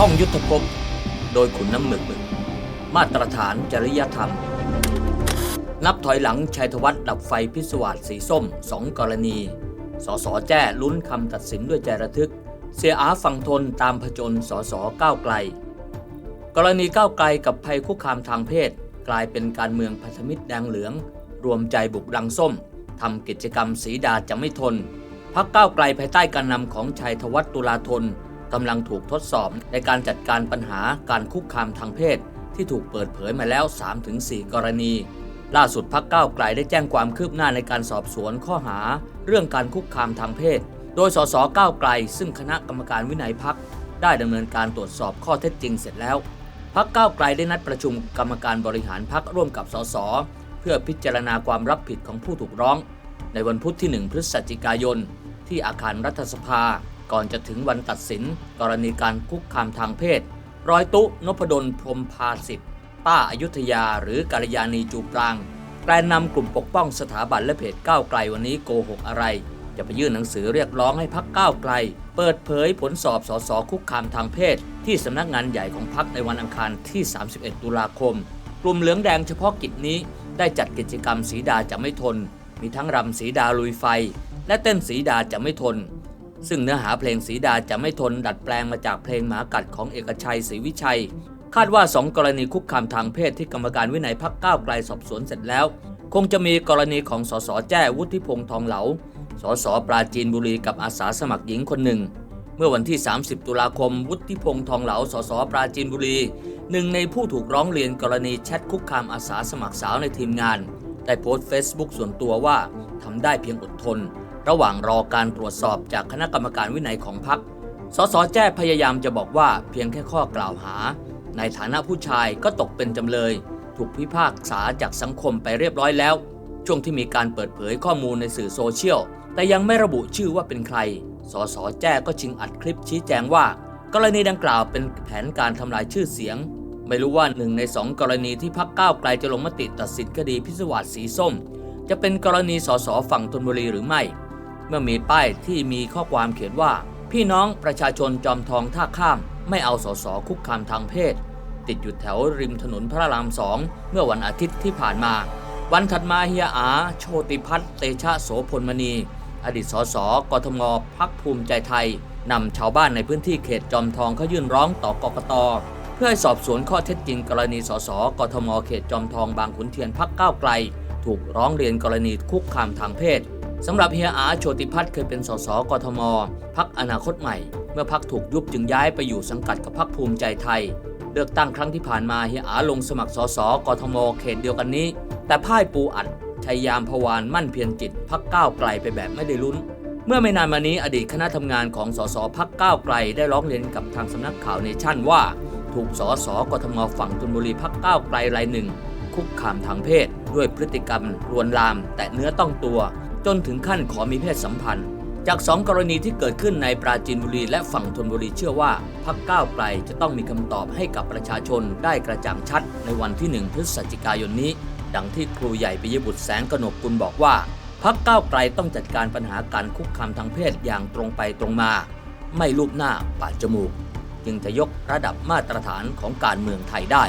ท่องยุทธภพโดยขุนน้ำหมึก มาตรฐานจริยธรรม นับถอยหลังชัยธวัฒน์ดับไฟพิศวาสสีส้มสองกรณี สสแจ้ลุ้นคำตัดสินด้วยใจระทึก เสียอาฟังทนตามผจญสสก้าวไกล กรณีก้าวไกลกับภัยคุกคามทางเพศ กลายเป็นการเมืองพันธมิตรแดงเหลือง รวมใจบุกรังส้มทำกิจกรรมสีดาจะไม่ทนพักก้าวไกลภายใต้การนำของชัยธวัฒน์ตุลาธน กำลังถูกทดสอบในการจัดการปัญหาการคุกคามทางเพศ ที่ถูกเปิดเผยมาแล้ว 3-4 กรณี ล่าสุดพักก้าวไกลได้แจ้งความคืบหน้าในการสอบสวนข้อหา เรื่องการคุกคามทางเพศ โดยสสก้าวไกล ซึ่งคณะกรรมการวินัยพักได้ดำเนินการตรวจสอบข้อเท็จจริงเสร็จแล้วพักก้าวไกลได้นัดประชุมกรรมการบริหารพักร่วมกับสสเพื่อพิจารณาความรับผิดของผู้ถูกร้อง ในวันพุธที่ 1 พฤศจิกายน ที่อาคารรัฐสภา ก่อนจะถึงวันตัดสิน กรณีการคุกคามทางเพศ ร้อยตุนพดลพรมพาสิทธิ์ป้าอายุทยาหรือกัลยาณีจูปรางแกนนำกลุ่มปกป้องสถาบันและเพจก้าวไกลวันนี้โกหกอะไร จะไปยื่นหนังสือเรียกร้องให้พักก้าวไกล เปิดเผยผลสอบสสคุกคามทางเพศ ที่สำนักงานใหญ่ของพักในวันอังคารที่ 31 ตุลาคม กลุ่มเหลืองแดงเฉพาะกิจนี้ได้จัดกิจกรรมสีดาจะไม่ทน มีทั้งรำสีดาลุยไฟ และเต้นสีดาจะไม่ทน ซึ่งเนื้อหาเพลงสีดาจะไม่ทนดัดแปลงมาจากเพลงหมากัดของเอกชัยศรีวิชัย คาดว่าสองกรณีคุกคามทางเพศที่กรรมการวินัยพักก้าวไกลสอบสวนเสร็จแล้ว คงจะมีกรณีของสสแจ้วุฒิพงษ์ทองเหลา สสปราจีนบุรีกับอาสาสมัครหญิงคนหนึ่ง เมื่อวันที่ 30 ตุลาคม วุฒิพงษ์ทองเหลา สสปราจีนบุรี หนึ่งในผู้ถูกร้องเรียนกรณีแชทคุกคามอาสาสมัครสาวในทีมงาน ได้โพสต์เฟซบุ๊กส่วนตัวว่าทำได้เพียงอดทน ระหว่างรอการตรวจสอบจากคณะกรรมการวินัยของพรรค สสแจ้พยายามจะบอกว่าเพียงแค่ข้อกล่าวหา ในฐานะผู้ชายก็ตกเป็นจำเลย ถูกพิพากษาจากสังคมไปเรียบร้อยแล้ว ช่วงที่มีการเปิดเผยข้อมูลในสื่อโซเชียล แต่ยังไม่ระบุชื่อว่าเป็นใคร สสแจ้ก็ชิงอัดคลิปชี้แจงว่า กรณีดังกล่าวเป็นแผนการทำลายชื่อเสียง ไม่รู้ว่าหนึ่งในสองกรณีที่พักก้าวไกลจะลงมติตัดสินคดีพิศวาสสีส้ม จะเป็นกรณีสสฝั่งธนบุรีหรือไม่ เมื่อมีป้ายที่มีข้อความเขียนว่า พี่น้องประชาชนจอมทองท่าข้าม ไม่เอาสสคุกคามทางเพศ ติดอยู่แถวริมถนนพระรามสองเมื่อวันอาทิตย์ที่ผ่านมา วันถัดมาเฮียอา โชติพัฒน์เตชะโสพลมณี อดีตสสกทมพักภูมิใจไทยนำชาวบ้านในพื้นที่เขตจอมทองเขายื่นร้องต่อกกตเพื่อสอบสวนข้อเท็จจริงกรณีสสกทมเขตจอมทองบางขุนเทียนพักก้าวไกล ถูกร้องเรียนกรณีคุกคามทางเพศ สำหรับเฮียอาโชติพัฒน์เคยเป็นสสกทม พักอนาคตใหม่ เมื่อพักถูกยุบจึงย้ายไปอยู่สังกัดกับพักภูมิใจไทย เลือกตั้งครั้งที่ผ่านมาเฮียอาลงสมัครสสกทม เขตเดียวกันนี้ แต่พ่ายปูอัดชัยยามพวานมั่นเพียรจิตพักก้าวไกลไปแบบไม่ได้ลุ้น เมื่อไม่นานมานี้อดีตคณะทำงานของสสพักก้าวไกลได้ร้องเรียนกับทางสำนักข่าวเนชั่นว่า ถูกสสกทมฝั่งธนบุรีพักก้าวไกลรายหนึ่ง คุกคามทางเพศ ด้วยพฤติกรรมลวนลาม แต่เนื้อต้องตัว จนถึงขั้นขอมีเพศสัมพันธ์ จากสองกรณีที่เกิดขึ้นในปราจีนบุรีและฝั่งธนบุรีเชื่อว่าพักก้าวไกลจะต้องมีคำตอบให้กับประชาชนได้กระจ่างชัด ในวันที่ 1 พฤศจิกายนนี้ ดังที่ครูใหญ่ปิยบุตรแสงกนกกุลบอกว่าพักก้าวไกลต้องจัดการปัญหาการคุกคามทางเพศอย่างตรงไปตรงมา ไม่ลูบหน้าปาดจมูก จึงจะยกระดับมาตรฐานของการเมืองไทยได้